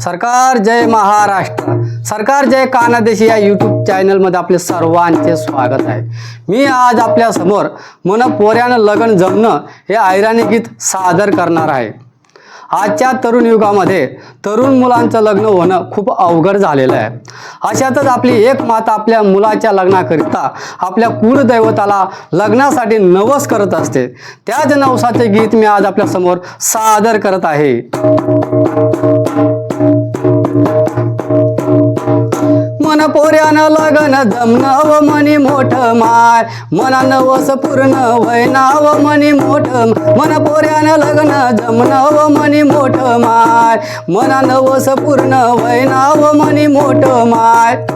सरकार जय महाराष्ट्र. सरकार जय कानादेशी या यूट्यूब चॅनलमध्ये आपले सर्वांचे स्वागत आहे. मी आज आपल्यासमोर मन पोऱ्यानं लग्न जमणं हे ऐराणी गीत सादर करणार आहे. आजच्या तरुण युगामध्ये तरुण मुलांचं लग्न होणं खूप अवघड झालेलं आहे. अशातच आपली एक माता आपल्या मुलाच्या लग्नाकरिता आपल्या कुलदैवताला लग्नासाठी नवस करत असते. त्याच नवसाचे गीत मी आज आपल्यासमोर सादर करत आहे. पोऱ्यानं व मनी मोठ माय. मना वस पूर्ण वैनाव मनी मोठ मन पोऱ्यानं लग्न जमन व मनी मोठ माय. मना वस पूर्ण वैनाव मनी मोठ माय.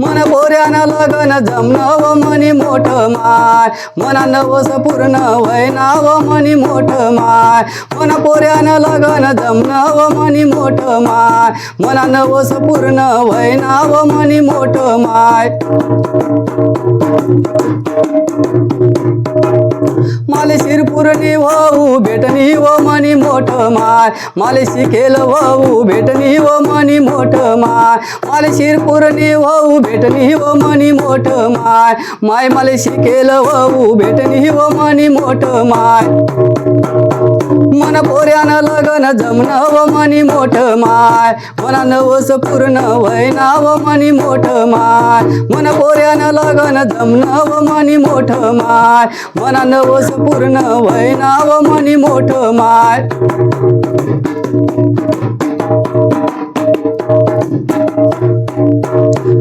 मन पोऱ्यानं लग्न जमनं व मनी मोठ माय. मना नवस पूर्ण वैनाव मनी मोठ माय. मन पोऱ्यानं लग्न जमनं व मनी मोठ माय. मना नवस पूर्ण वैनाव मनी मोठ माय. पुरणी शिरपुरणी भेटनी भेटणी व मनी मोठ माय. माले शिकेल वाहू भेटणी व मनी मोठ माय. माले शिरपुरणी वाहू भेटणी व मनी मोठ माय. माय माले शिकेल वाहू भेटणी व मनी मोठ माय. मन पोऱ्यानं लगन जमणं व मनी मोठ माय. मना नवस पूर्ण वैना व मनी मोठ माय. मन पोऱ्यानं लगन जमणं व मनी मोठ माय. मना नवस पूर्ण वैना व मनी मोठ माय.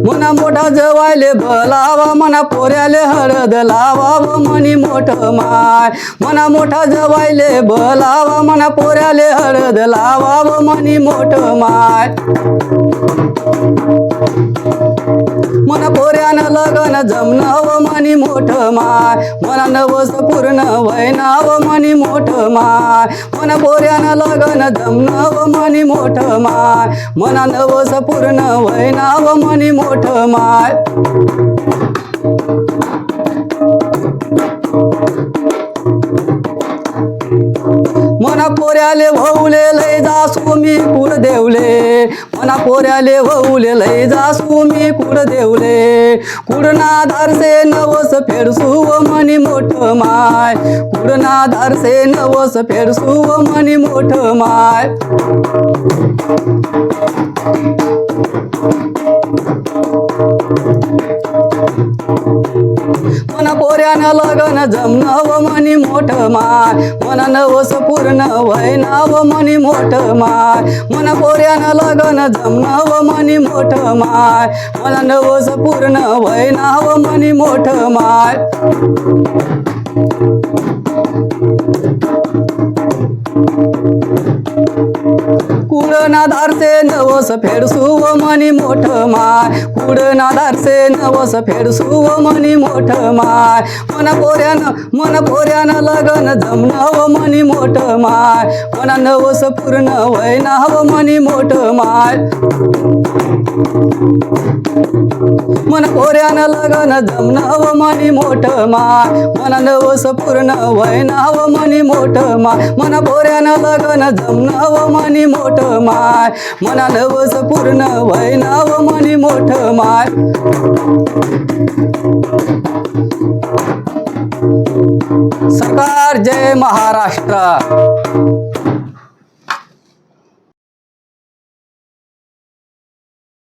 मना मोठा जवायले भलावा मना पोऱ्याले हळद लावा मनी मोठ माय. मना मोठा जवायले भलावा मना पोऱ्याले हळद लावा मनी मोठ माय. मन पोऱ्यानं लगन जमणं मनी मोठ माय. मना नवस पूर्ण वैनाव मनी मोठ माय. मन पोऱ्यानं लगन जमणं मनी मोठ माय. मना नवस पूर्ण वैनाव मनी मोठ माय. पोऱ्याले भाऊले लय जासू मी कुड देवले मना पोऱ्याले भाऊले लय जासू मी कुड देवले कुडना धारसे नवस फेडसू व मनी मोठ माय. कुडना धारसे नवस फेडसू व मनी मोठ माय. जमणं व मनी मोठ माय मन नवस पूर्ण वैना व मनी मोठ माय मन पोऱ्यानं लगन जमणं व मनी मोठ माय मन नवस पूर्ण वैना व मनी मोठ माय कुडना धारसे नवस फेडसू व मनी मोठ माय. कुडना धारसे नवस फेडसू व मनी मोठ माय. मन पोऱ्यानं मन पोऱ्यानं लगन जमणं व मनी मोठ माय. मना नवस पूर्ण वैना व मनी मोठ माय. पोऱ्यानं लगन जमणं मनी मोठ माय मन नवस पूर्ण वैनाव मनी मोठ माय मना पोऱ्यानं लगन जमणं मनी मोठ माय मना नवस पूर्ण वैनाव मनी मोठ माय सरकार जय महाराष्ट्र.